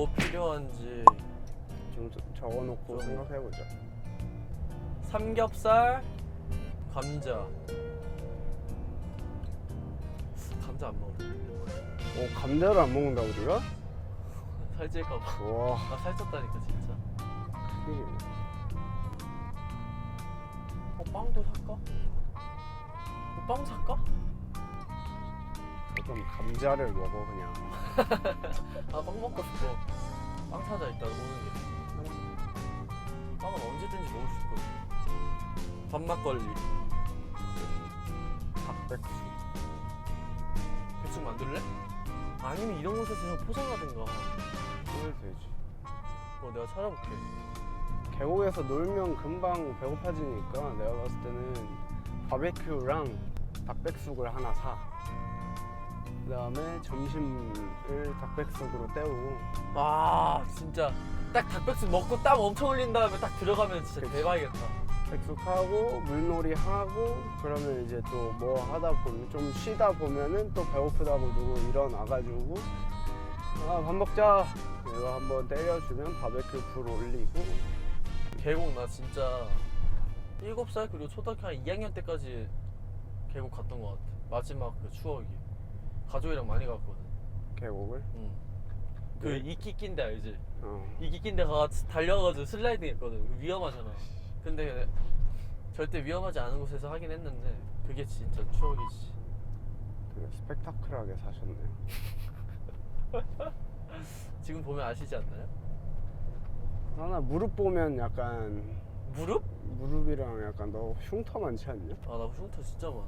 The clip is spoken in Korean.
뭐 필요한지 좀 저- 적어놓고 좀- 생각해보자. 삼겹살 감자 감자 안 먹어 오 감자를 안 먹는다 우리가? 살찔까봐 와 나 살쪘다니까 진짜 큰일이네. 어 빵도 살까? 어, 빵 살까? 그럼 감자를 먹어 그냥. 아 빵 먹고 싶어 빵 사자 일단 오는 게 빵은 언제든지 먹을 수 있거든 밥 막걸리 닭백숙. 대충 만들래? 아니면 이런 곳에서 그냥 포장하든가 그래도 되지. 어 내가 찾아볼게 계곡에서 놀면 금방 배고파지니까 내가 봤을 때는 바베큐랑 닭백숙을 하나 사. 그 다음에 점심을 닭백숙으로 때우고. 아 진짜. 딱 닭백숙 먹고 땀 엄청 흘린 다음에 딱 들어가면 진짜 그치. 대박이겠다. 백숙하고 물놀이 하고 그러면 이제 또 뭐 하다 보면 좀 쉬다 보면은 또 배고프다고 누구 일어나가지고 아 밥 먹자. 이거 한번 때려주면 바베큐 불 올리고. 계곡 나 진짜 7살 그리고 초등학교 한 2학년 때까지 계곡 갔던 것 같아. 마지막 그 추억이 가족이랑 많이 갔거든 계곡을 응. 그 네. 이끼 낀데 알지? 어. 이끼 낀데 가 달려가지고 슬라이딩 했거든 위험하잖아 근데 절대 위험하지 않은 곳에서 하긴 했는데 그게 진짜 추억이지 되게 스펙타클하게 사셨네요. 지금 보면 아시지 않나요? 하나 무릎 보면 약간 무릎? 무릎이랑 약간 너 흉터 많지 않냐? 아 나 흉터 진짜 많아